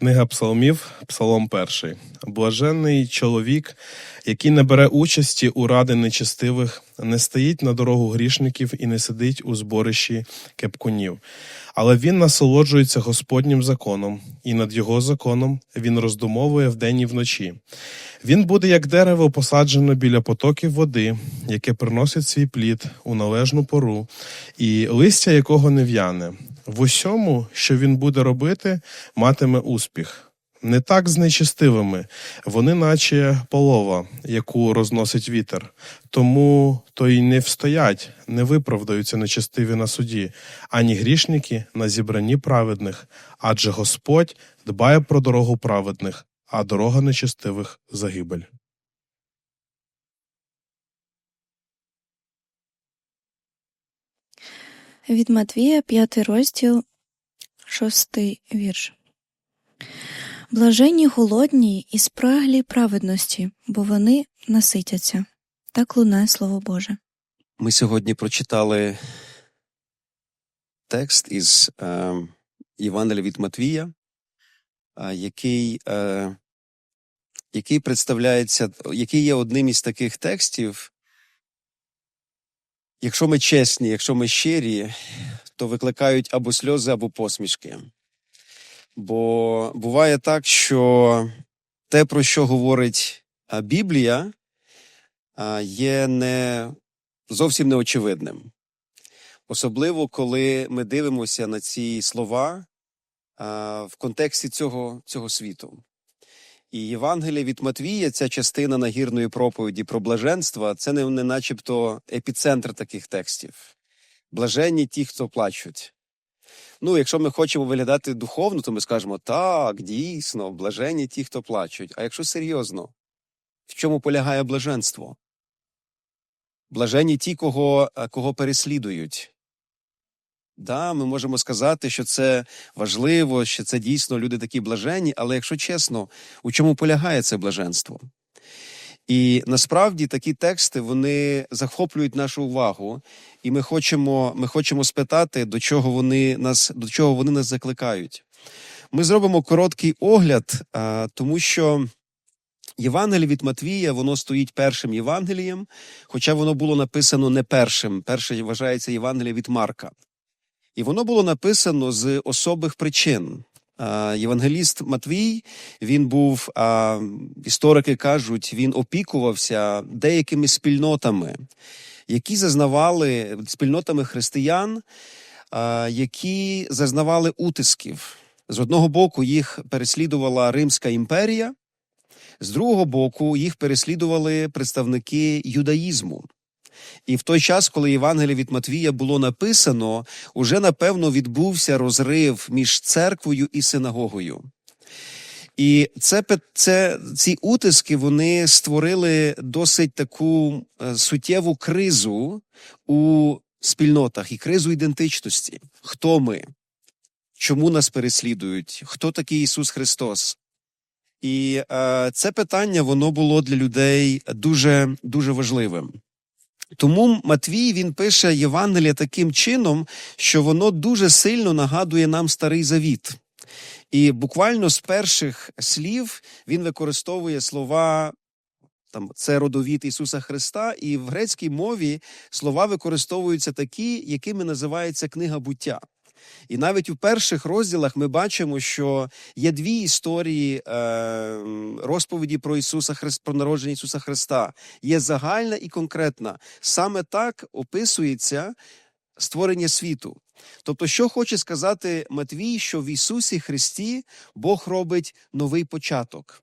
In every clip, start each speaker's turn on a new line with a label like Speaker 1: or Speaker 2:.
Speaker 1: Книга Псалмів, Псалом перший. Блаженний чоловік, який не бере участі у ради нечестивих, не стоїть на дорогу грішників і не сидить у зборищі кепкунів. Але він насолоджується Господнім законом, і над його законом він роздумовує вдень і вночі. Він буде як дерево, посаджено біля потоків води, яке приносить свій плід у належну пору, і листя якого не в'яне. В усьому, що він буде робити, матиме успіх. Не так з нечестивими, вони наче полова, яку розносить вітер. Тому то й не встоять, не виправдаються нечестиві на суді, ані грішники на зібранні праведних, адже Господь дбає про дорогу праведних, а дорога нечестивих загибель.
Speaker 2: Від Матвія, п'ятий розділ, шостий вірш. Блаженні голодні і спраглі праведності, бо вони наситяться. Так лунає Слово Боже.
Speaker 3: Ми сьогодні прочитали текст із е, Євангелія від Матвія, е, який, е, який представляється, який є одним із таких текстів. Якщо ми чесні, якщо ми щирі, то викликають або сльози, або посмішки. Бо буває так, що те, про що говорить Біблія, є не зовсім неочевидним. Особливо, коли ми дивимося на ці слова в контексті цього, цього світу. І Євангелія від Матвія, ця частина нагірної проповіді про блаженство, це не, не начебто епіцентр таких текстів. Блаженні ті, хто плачуть. Ну, якщо ми хочемо виглядати духовно, то ми скажемо так, дійсно, блаженні ті, хто плачуть. А якщо серйозно, в чому полягає блаженство? Блаженні ті, кого, е, кого переслідують. Да, ми можемо сказати, що це важливо, що це дійсно люди такі блаженні, але якщо чесно, у чому полягає це блаженство? І насправді такі тексти вони захоплюють нашу увагу, і ми хочемо, ми хочемо спитати, до чого вони нас, до чого вони нас закликають. Ми зробимо короткий огляд, тому що Євангеліє від Матвія воно стоїть першим Євангелієм, хоча воно було написано не першим. Перше вважається Євангеліє від Марка. І воно було написано з особих причин. Євангеліст Матвій він був, історики кажуть, він опікувався деякими спільнотами, які зазнавали спільнотами християн, які зазнавали утисків. З одного боку, їх переслідувала Римська імперія, з другого боку, їх переслідували представники юдаїзму. І в той час, коли Євангеліє від Матвія було написано, уже напевно відбувся розрив між церквою і синагогою. І це, це ці утиски вони створили досить таку е, суттєву кризу у спільнотах і кризу ідентичності. Хто ми? Чому нас переслідують? Хто такий Ісус Христос? І е, це питання воно було для людей дуже дуже важливим. Тому Матвій він пише Євангелія таким чином, що воно дуже сильно нагадує нам старий завіт. І буквально з перших слів він використовує слова. Там це родовід Ісуса Христа, і в грецькій мові слова використовуються такі, якими називається книга буття. І навіть у перших розділах ми бачимо, що є дві історії е, розповіді про Ісуса Христа, про народження Ісуса Христа. Є загальна і конкретна. Саме так описується створення світу. Тобто, що хоче сказати Матвій, що в Ісусі Христі Бог робить новий початок.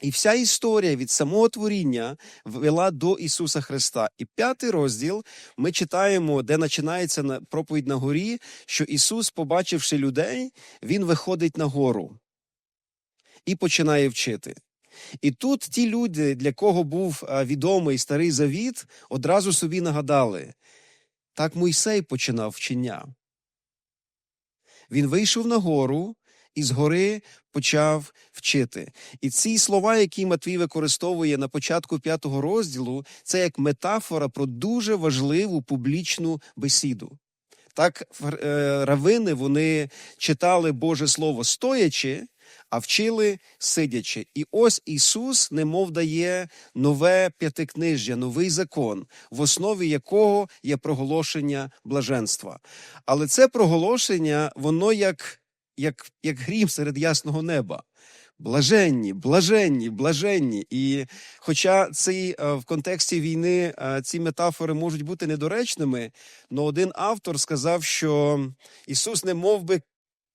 Speaker 3: І вся історія від самого творіння вела до Ісуса Христа. І п'ятий розділ ми читаємо, де починається проповідь на горі, що Ісус, побачивши людей, Він виходить на гору і починає вчити. І тут ті люди, для кого був відомий старий завіт, одразу собі нагадали: так Мойсей починав вчення. Він вийшов на гору і згори почав вчити. І ці слова, які Матвій використовує на початку п'ятого розділу, це як метафора про дуже важливу публічну бесіду. Так, е, равини вони читали Боже Слово стоячи, а вчили сидячи. І ось Ісус немов дає нове п'ятикнижжя, новий закон, в основі якого є проголошення блаженства. Але це проголошення, воно як, як, як грім серед ясного неба. Блаженні, блаженні, блаженні. І хоча цей, е, в контексті війни е, ці метафори можуть бути недоречними, але один автор сказав, що Ісус не мов би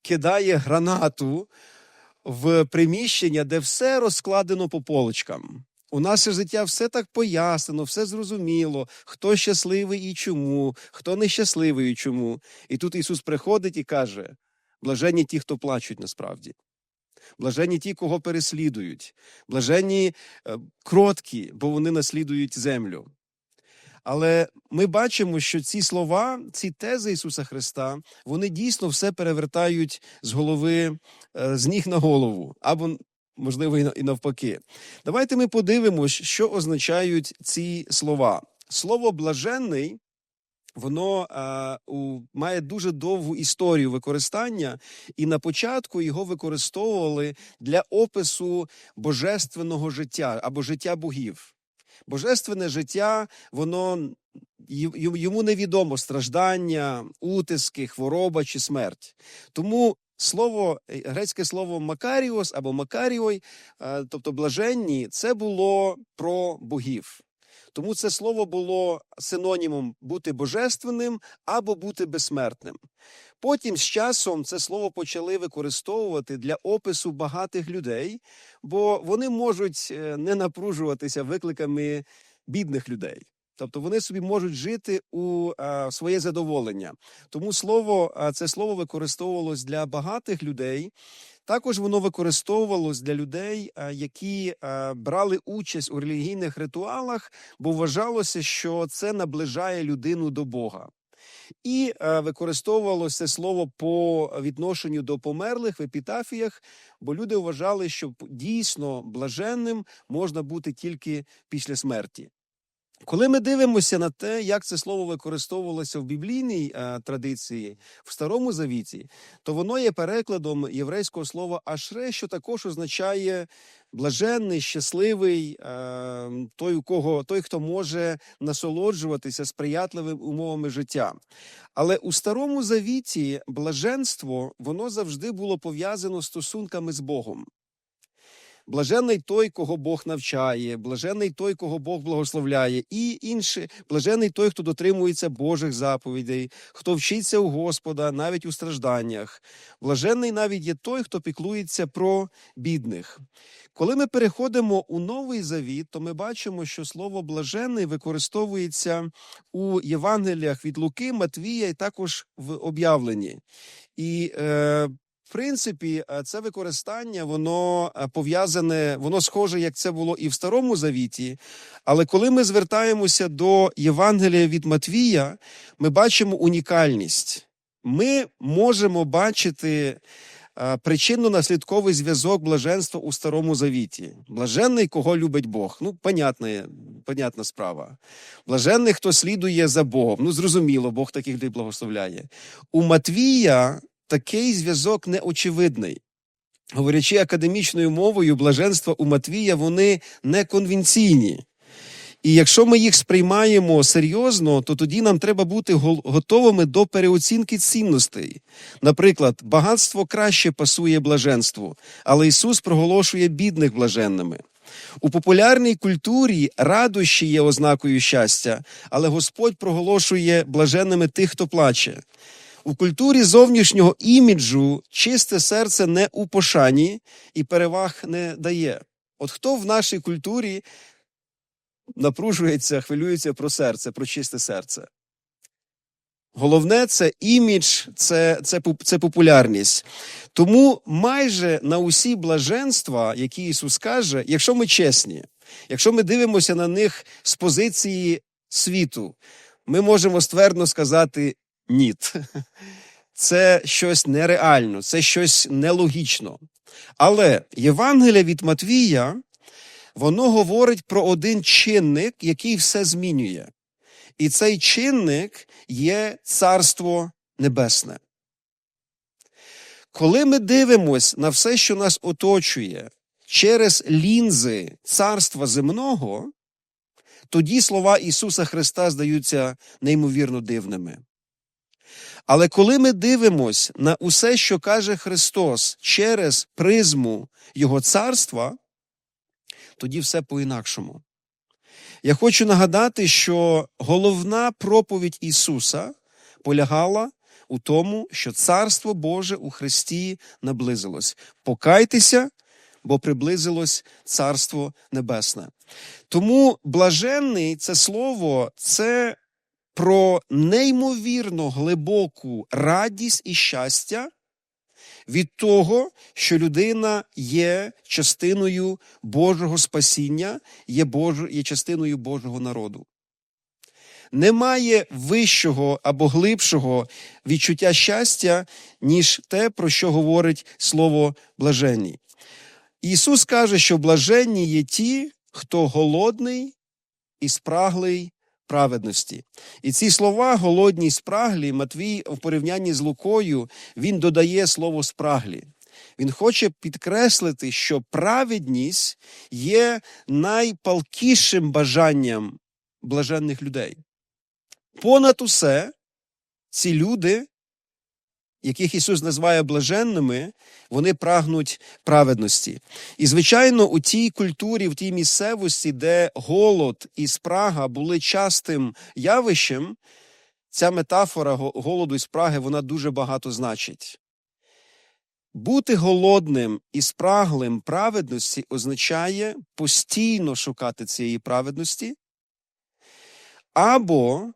Speaker 3: кидає гранату в приміщення, де все розкладено по полочкам. У наше життя все так пояснено, все зрозуміло, хто щасливий і чому, хто нещасливий і чому. І тут Ісус приходить і каже: блаженні ті, хто плачуть насправді. Блаженні ті, кого переслідують, блаженні е, кроткі, бо вони наслідують землю. Але ми бачимо, що ці слова, ці тези Ісуса Христа, вони дійсно все перевертають з голови, е, з ніг на голову, або, можливо, і навпаки. Давайте ми подивимось, що означають ці слова. Слово блаженний. Воно е, у, має дуже довгу історію використання, і на початку його використовували для опису божественного життя або життя богів. Божественне життя, воно йому невідомо страждання, утиски, хвороба чи смерть. Тому слово е, грецьке слово макаріос або макаріой, е, тобто блаженні, це було про богів. Тому це слово було синонімом бути божественним або бути безсмертним. Потім з часом це слово почали використовувати для опису багатих людей, бо вони можуть е, не напружуватися викликами бідних людей. Тобто вони собі можуть жити у е, своє задоволення. Тому слово, е, це слово використовувалось для багатих людей. Також воно використовувалось для людей, е, які е, брали участь у релігійних ритуалах, бо вважалося, що це наближає людину до Бога. І е, використовувалося слово по відношенню до померлих в епітафіях, бо люди вважали, що дійсно блаженним можна бути тільки після смерті. Коли ми дивимося на те, як це слово використовувалося в біблійній е, традиції в Старому Завіті, то воно є перекладом єврейського слова ашре, що також означає блаженний, щасливий, е, той, у кого той, хто може насолоджуватися сприятливими умовами життя. Але у Старому Завіті блаженство воно завжди було пов'язано стосунками з Богом. Блаженний той, кого Бог навчає, блаженний той, кого Бог благословляє, і інші, блаженний той, хто дотримується Божих заповідей, хто вчиться у Господа навіть у стражданнях. Блаженний навіть є той, хто піклується про бідних. Коли ми переходимо у новий завіт, то ми бачимо, що слово блаженний використовується у Євангеліях від Луки, Матвія і також в об'явленні. І е, в принципі, е, це використання воно е, пов'язане, воно схоже, як це було і в Старому Завіті. Але коли ми звертаємося до Євангелія від Матвія, ми бачимо унікальність. Ми можемо бачити е, причинно-наслідковий зв'язок блаженства у Старому Завіті. Блаженний, кого любить Бог. Ну, понятна, понятна справа. Блаженний, хто слідує за Богом. Ну, зрозуміло, Бог таких людей благословляє. У Матвія такий зв'язок неочевидний. Говорячи академічною мовою, блаженства у Матвія вони не конвенційні. І якщо ми їх сприймаємо серйозно, то тоді нам треба бути готовими до переоцінки цінностей. Наприклад, багатство краще пасує блаженству, але Ісус проголошує бідних блаженними. У популярній культурі радощі є ознакою щастя, але Господь проголошує блаженними тих, хто плаче. У культурі зовнішнього іміджу чисте серце не у пошані і переваг не дає. От хто в нашій культурі напружується, хвилюється про серце, про чисте серце? Головне це імідж, це, це, це популярність. Тому майже на усі блаженства, які Ісус каже, якщо ми чесні, якщо ми дивимося на них з позиції світу, ми можемо ствердно сказати ніт. Це щось нереально, це щось нелогічно. Але Євангелія від Матвія, воно говорить про один чинник, який все змінює. І цей чинник є Царство Небесне. Коли ми дивимось на все, що нас оточує, через лінзи царства земного, тоді слова Ісуса Христа здаються неймовірно дивними. Але коли ми дивимось на усе, що каже Христос через призму Його царства, тоді все по-інакшому. Я хочу нагадати, що головна проповідь Ісуса полягала у тому, що Царство Боже у Христі наблизилось. Покайтеся, бо приблизилось Царство Небесне. Тому блаженний це слово це про неймовірно глибоку радість і щастя від того, що людина є частиною Божого спасіння, є, Бож... є частиною Божого народу. Немає вищого або глибшого відчуття щастя, ніж те, про що говорить слово блаженні. Ісус каже, що блаженні є ті, хто голодний і спраглий праведності. І ці слова голодні спраглі, Матвій в порівнянні з Лукою, він додає слово спраглі. Він хоче підкреслити, що праведність є найпалкішим бажанням блаженних людей. Понад усе, ці люди, яких Ісус називає блаженними, вони прагнуть праведності. І, звичайно, у тій культурі, в тій місцевості, де голод і спрага були частим явищем, ця метафора голоду і спраги вона дуже багато значить. Бути голодним і спраглим праведності означає постійно шукати цієї праведності, або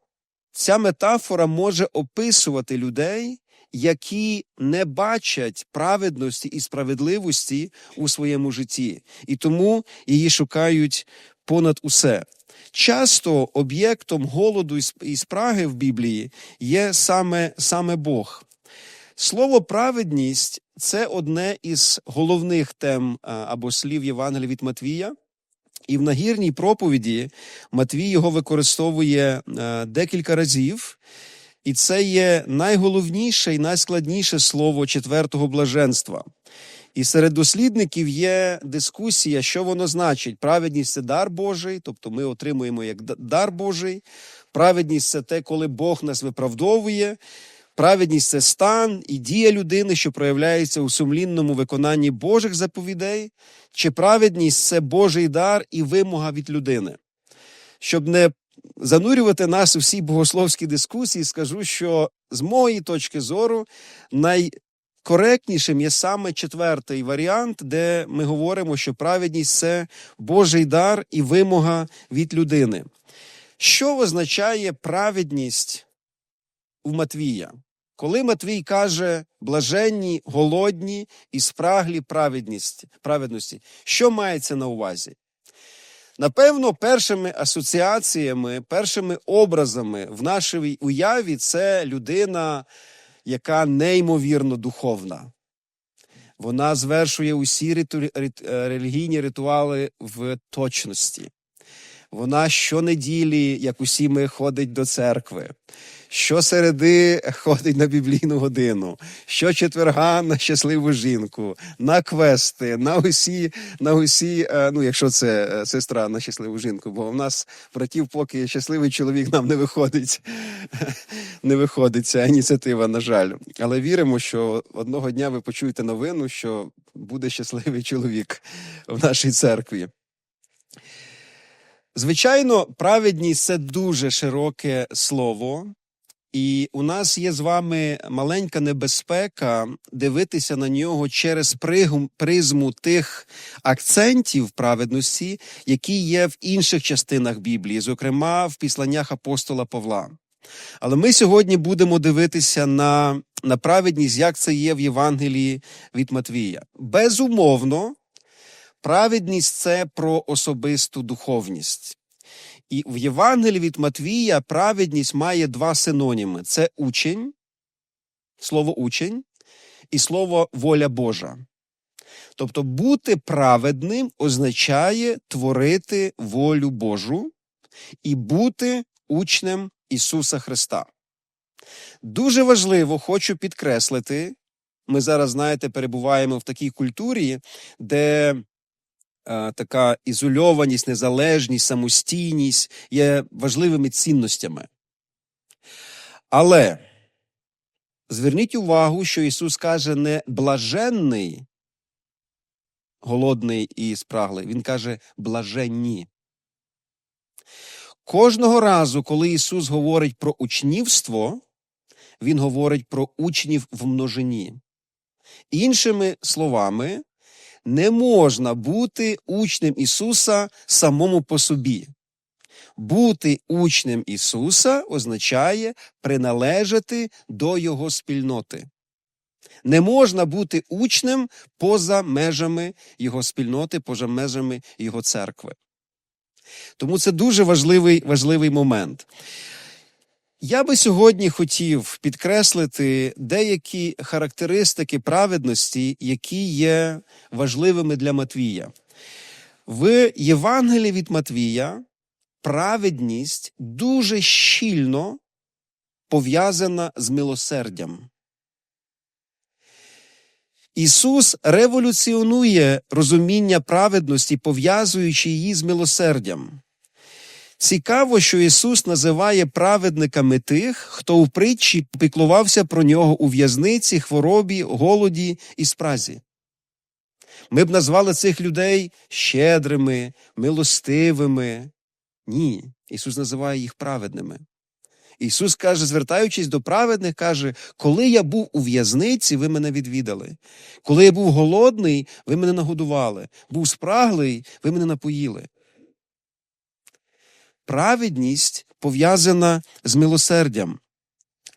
Speaker 3: ця метафора може описувати людей, які не бачать праведності і справедливості у своєму житті, і тому її шукають понад усе. Часто об'єктом голоду і спраги в Біблії є саме, саме Бог. Слово праведність це одне із головних тем або слів Євангелія від Матвія. І в нагірній проповіді Матвій його використовує е, декілька разів, і це є найголовніше і найскладніше слово четвертого блаженства. І серед дослідників є дискусія, що воно значить. Праведність це дар Божий, тобто ми отримуємо як дар Божий. Праведність це те, коли Бог нас виправдовує. Праведність це стан і дія людини, що проявляється у сумлінному виконанні Божих заповідей, чи праведність це Божий дар і вимога від людини. Щоб не занурювати нас у всі богословські дискусії, скажу, що з моєї точки зору найкоректнішим є саме четвертий варіант, де ми говоримо, що праведність це Божий дар і вимога від людини. Що означає праведність у Матвія? Коли Матвій каже блаженні, голодні і спраглі праведності, праведності, що мається на увазі? Напевно, першими асоціаціями, першими образами в нашій уяві це людина, яка неймовірно духовна. Вона звершує усі риту- е, релігійні ритуали в точності. Вона щонеділі, як усі ми, ходить до церкви. Щосереди ходить на біблійну годину, щочетверга на щасливу жінку, на квести, на усі, на усі, е, ну якщо це е, сестра на щасливу жінку, бо в нас братів, поки щасливий чоловік нам не виходить, не виходить ця ініціатива, на жаль. Але віримо, що одного дня ви почуєте новину, що буде щасливий чоловік в нашій церкві. Звичайно, праведність це дуже широке слово, і у нас є з вами маленька небезпека дивитися на нього через призму тих акцентів праведності, які є в інших частинах Біблії, зокрема в післаннях апостола Павла. Але ми сьогодні будемо дивитися на, на праведність, як це є в Євангелії від Матвія. Безумовно, праведність це про особисту духовність. І в Євангелії від Матвія праведність має два синоніми: це учень, слово учень, і слово воля Божа. Тобто бути праведним означає творити волю Божу і бути учнем Ісуса Христа. Дуже важливо, хочу підкреслити, ми зараз, знаєте, перебуваємо в такій культурі, де така ізольованість, незалежність, самостійність є важливими цінностями. Але зверніть увагу, що Ісус каже не блаженний, голодний і спраглий. Він каже блаженні. Кожного разу, коли Ісус говорить про учнівство, Він говорить про учнів в множині. Іншими словами, не можна бути учнем Ісуса самому по собі. Бути учнем Ісуса означає приналежати до Його спільноти. Не можна бути учнем поза межами Його спільноти, поза межами Його церкви. Тому це дуже важливий, важливий момент. Я би сьогодні хотів підкреслити деякі характеристики праведності, які є важливими для Матвія. В Євангелії від Матвія праведність дуже щільно пов'язана з милосердям. Ісус революціонує розуміння праведності, пов'язуючи її з милосердям. Цікаво, що Ісус називає праведниками тих, хто у притчі піклувався про нього у в'язниці, хворобі, голоді і спразі. Ми б назвали цих людей щедрими, милостивими. Ні, Ісус називає їх праведними. Ісус каже, звертаючись до праведних, каже: коли я був у в'язниці, ви мене відвідали. Коли я був голодний, ви мене нагодували. Був спраглий, ви мене напоїли. Праведність пов'язана з милосердям.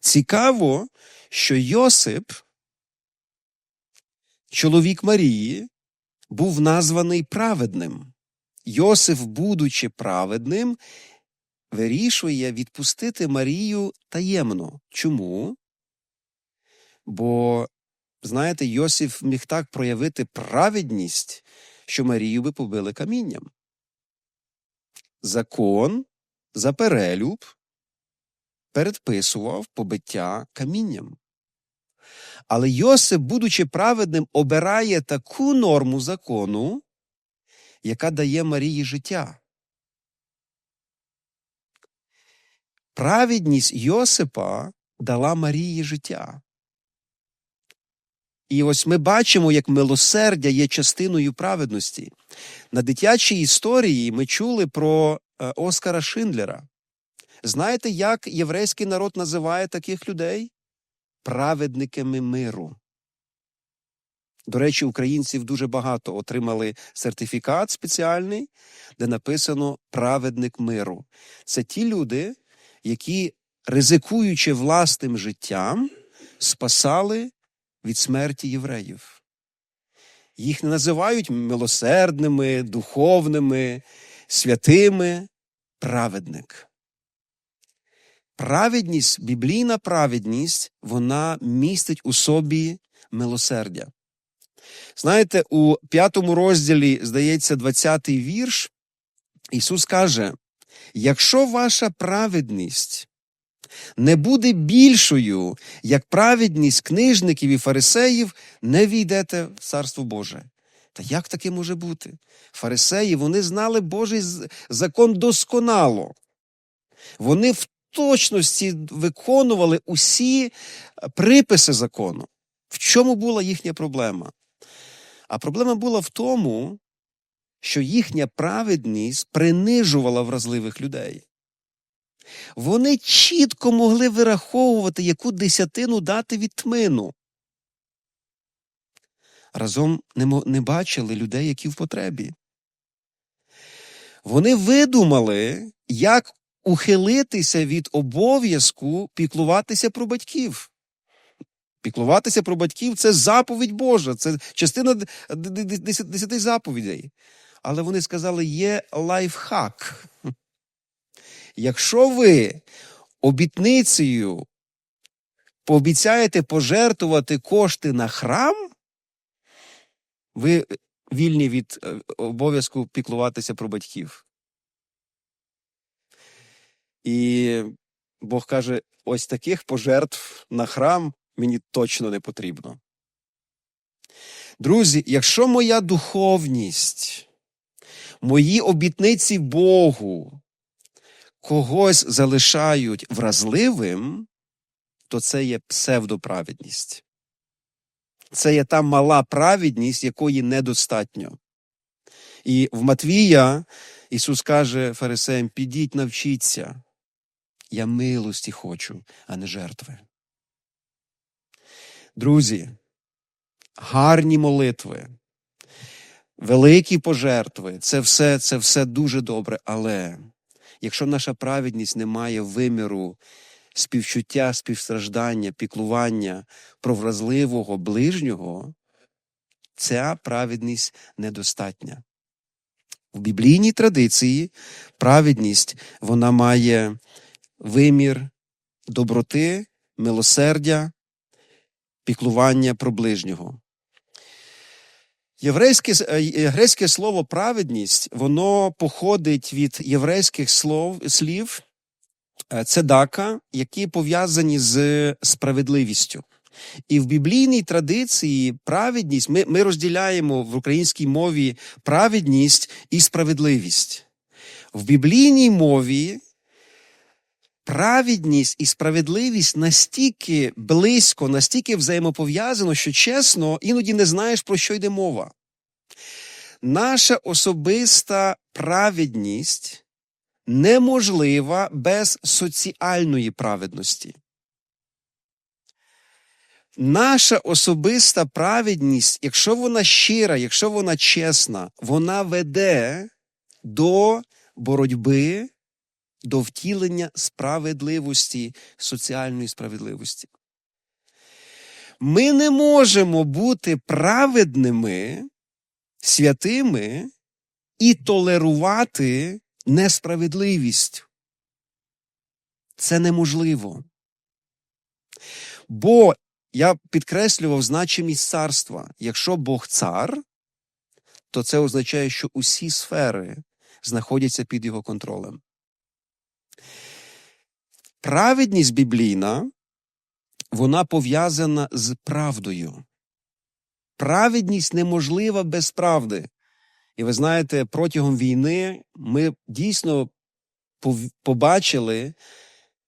Speaker 3: Цікаво, що Йосип, чоловік Марії, був названий праведним. Йосиф, будучи праведним, вирішує відпустити Марію таємно. Чому? Бо, знаєте, Йосиф міг так проявити праведність, що Марію би побили камінням. Закон за перелюб передписував побиття камінням. Але Йосип, будучи праведним, обирає таку норму закону, яка дає Марії життя. Праведність Йосипа дала Марії життя. І ось ми бачимо, як милосердя є частиною праведності. На дитячій історії ми чули про е, Оскара Шиндлера. Знаєте, як єврейський народ називає таких людей? Праведниками миру. До речі, українців дуже багато отримали сертифікат спеціальний, де написано праведник миру. Це ті люди, які, ризикуючи власним життям, спасали від смерті євреїв. Їх не називають милосердними, духовними, святими праведник. Праведність, біблійна праведність, вона містить у собі милосердя. Знаєте, у п'ятому розділі, здається, 20-й вірш, Ісус каже: якщо ваша праведність не буде більшою, як праведність книжників і фарисеїв, не війдете в Царство Боже. Та як таке може бути? Фарисеї вони знали Божий закон досконало. Вони в точності виконували усі приписи закону. В чому була їхня проблема? А проблема була в тому, що їхня праведність принижувала вразливих людей. Вони чітко могли вираховувати, яку десятину дати від тмину. Разом не, бачили людей, які в потребі. Вони видумали, як ухилитися від обов'язку піклуватися про батьків. Піклуватися про батьків це заповідь Божа, це частина десяти заповідей. Але вони сказали, є лайфхак. Якщо ви обітницею пообіцяєте пожертвувати кошти на храм, ви вільні від е, обов'язку піклуватися про батьків. І Бог каже: ось таких пожертв на храм мені точно не потрібно. Друзі, якщо моя духовність, мої обітниці Богу когось залишають вразливим, то це є псевдоправедність. Це є та мала праведність, якої недостатньо. І в Матвія Ісус каже фарисеям: підіть, навчіться. Я милості хочу, а не жертви. Друзі, гарні молитви, великі пожертви це все, це все дуже добре. Але якщо наша праведність не має виміру співчуття, співстраждання, піклування про вразливого ближнього, ця праведність недостатня. В біблійній традиції праведність вона має вимір доброти, милосердя, піклування про ближнього. Єврейське, е, єврейське слово праведність, воно походить від єврейських слов, слів е, цедака, які пов'язані з справедливістю. І в біблійній традиції праведність ми, ми розділяємо в українській мові праведність і справедливість. В біблійній мові праведність і справедливість настільки близько, настільки взаємопов'язано, що чесно, іноді не знаєш, про що йде мова. Наша особиста праведність неможлива без соціальної праведності. Наша особиста праведність, якщо вона щира, якщо вона чесна, вона веде до боротьби, до втілення справедливості, соціальної справедливості. Ми не можемо бути праведними, святими і толерувати несправедливість. Це неможливо. Бо я підкреслював значимість царства. Якщо Бог цар, то це означає, що усі сфери знаходяться під його контролем. Праведність біблійна, вона пов'язана з правдою. Праведність неможлива без правди. І ви знаєте, протягом війни ми дійсно побачили,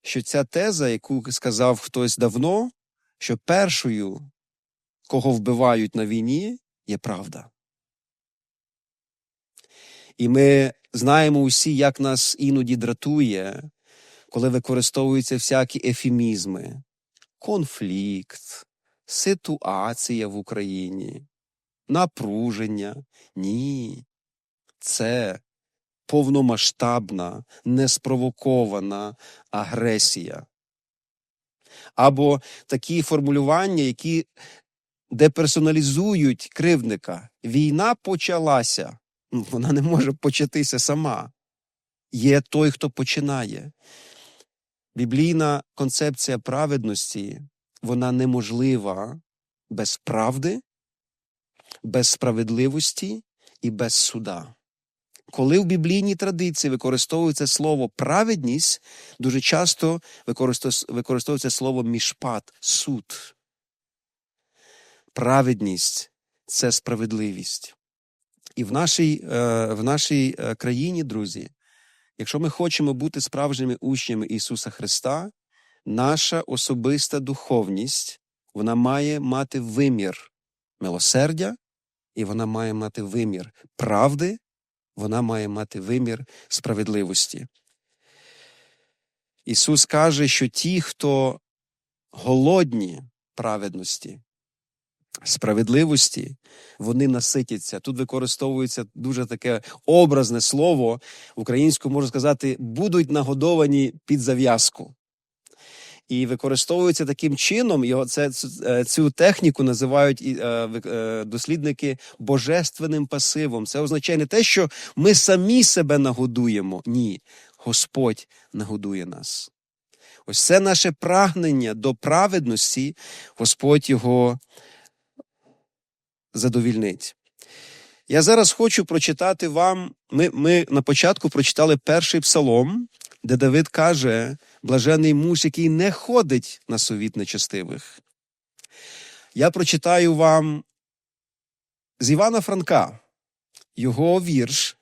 Speaker 3: що ця теза, яку сказав хтось давно, що першою, кого вбивають на війні, є правда. І ми знаємо усі, як нас іноді дратує, коли використовуються всякі ефемізми, конфлікт, ситуація в Україні, напруження. Ні. Це повномасштабна, неспровокована агресія. Або такі формулювання, які деперсоналізують кривдника. Війна почалася. Вона не може початися сама. Є той, хто починає. Біблійна концепція праведності вона неможлива без правди, без справедливості і без суда. Коли в біблійній традиції використовується слово праведність, дуже часто використовується- слово мішпат, суд. Праведність це справедливість. І в нашій, е, в нашій е, країні, друзі, якщо ми хочемо бути справжніми учнями Ісуса Христа, наша особиста духовність вона має мати вимір милосердя, і вона має мати вимір правди, вона має мати вимір справедливості. Ісус каже, що ті, хто голодні праведності, справедливості, вони наситяться. Тут використовується дуже таке образне слово. Українською можна сказати, будуть нагодовані під зав'язку. І використовується таким чином, його це е, цю техніку називають е, е, дослідники божественним пасивом. Це означає не те, що ми самі себе нагодуємо. Ні, Господь нагодує нас. Ось це наше прагнення до праведності, Господь його задовільнить. Я зараз хочу прочитати вам. Ми, ми на початку прочитали перший псалом, де Давид каже: блажений муж, який не ходить на совіт нечестивих. Я прочитаю вам з Івана Франка, його вірш,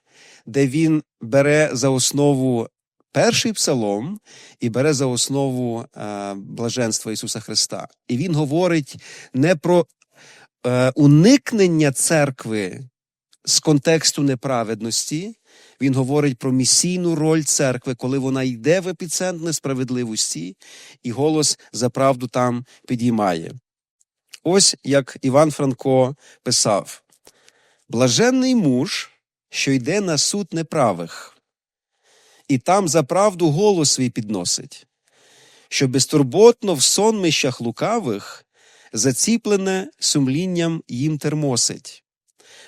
Speaker 3: де він бере за основу перший псалом і бере за основу е, блаженства Ісуса Христа. І він говорить не про уникнення церкви з контексту неправедності. Він говорить про місійну роль церкви, коли вона йде в епіцентр несправедливості, і голос за правду там підіймає. Ось як Іван Франко писав: Блаженний муж, що йде на суд неправих, і там за правду голос свій підносить, що безтурботно в сонмищах лукавих заціплене сумлінням їм термосить.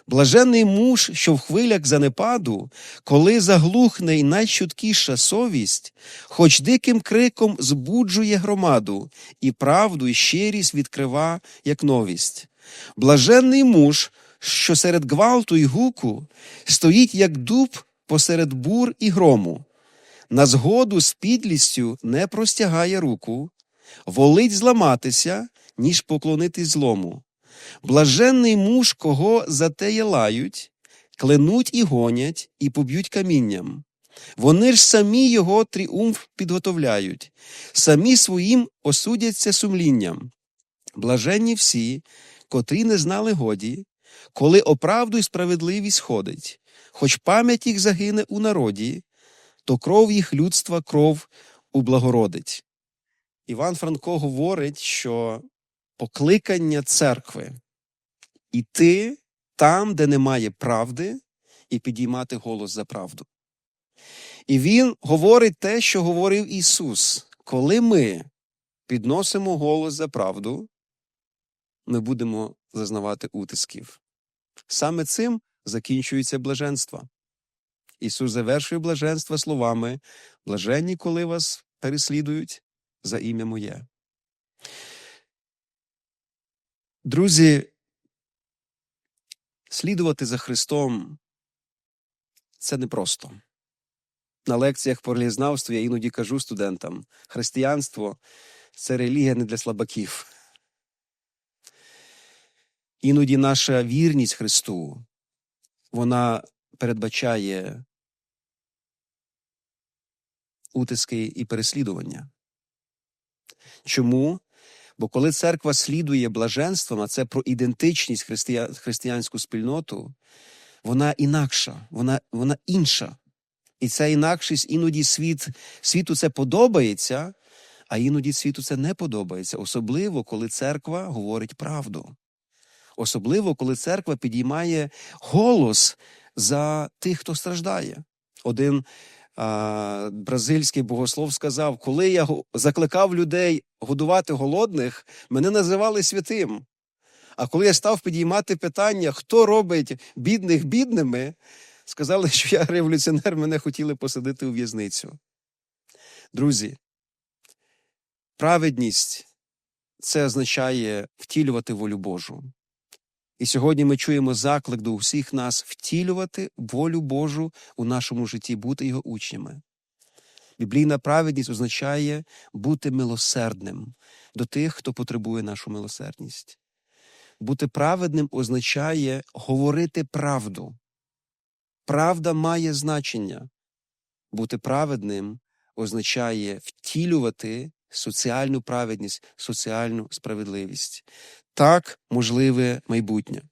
Speaker 3: Блаженний муж, що в хвилях занепаду, коли заглухне й найчуткіша совість, хоч диким криком збуджує громаду, і правду й щирість відкрива, як новість. Блаженний муж, що серед гвалту й гуку стоїть, як дуб посеред бур і грому, на згоду з підлістю не простягає руку, волить зламатися, ніж поклонитись злому. Блаженний муж, кого за затеє лають, кленуть і гонять, і поб'ють камінням. Вони ж самі його тріумф підготовляють, самі своїм осудяться сумлінням. Блаженні всі, котрі не знали годі, коли оправду й справедливість ходить, хоч пам'ять їх загине у народі, то кров їх людства кров ублагородить. Іван Франко говорить, що покликання церкви іти там, де немає правди, і підіймати голос за правду. І він говорить те, що говорив Ісус. Коли ми підносимо голос за правду, ми будемо зазнавати утисків. Саме цим закінчується блаженство. Ісус завершує блаженство словами блаженні, коли вас переслідують за ім'я моє. Друзі, слідувати за Христом це непросто. На лекціях по релігізнавству я іноді кажу студентам: християнство це релігія не для слабаків. Іноді наша вірність Христу вона передбачає утиски і переслідування. Чому? Бо коли церква слідує блаженством, а це про ідентичність христия... християнську спільноту, вона інакша, вона, вона інша. І ця інакшість іноді світ, світу це подобається, а іноді світу це не подобається, особливо коли церква говорить правду. Особливо, коли церква підіймає голос за тих, хто страждає. Один бразильський богослов сказав: коли я закликав людей годувати голодних, мене називали святим. А коли я став підіймати питання, хто робить бідних бідними, сказали, що я революціонер, мене хотіли посадити у в'язницю. Друзі, праведність це означає втілювати волю Божу. І сьогодні ми чуємо заклик до усіх нас втілювати волю Божу у нашому житті, бути його учнями. Біблійна праведність означає бути милосердним до тих, хто потребує нашу милосердність. Бути праведним означає говорити правду. Правда має значення. Бути праведним означає втілювати соціальну праведність, соціальну справедливість. Так можливе майбутнє.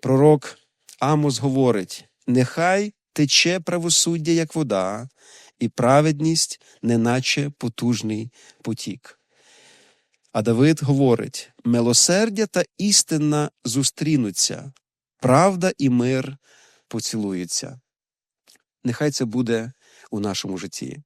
Speaker 3: Пророк Амос говорить: нехай тече правосуддя, як вода, і праведність, неначе потужний потік. А Давид говорить: милосердя та істина зустрінуться, правда і мир поцілуються. Нехай це буде у нашому житті.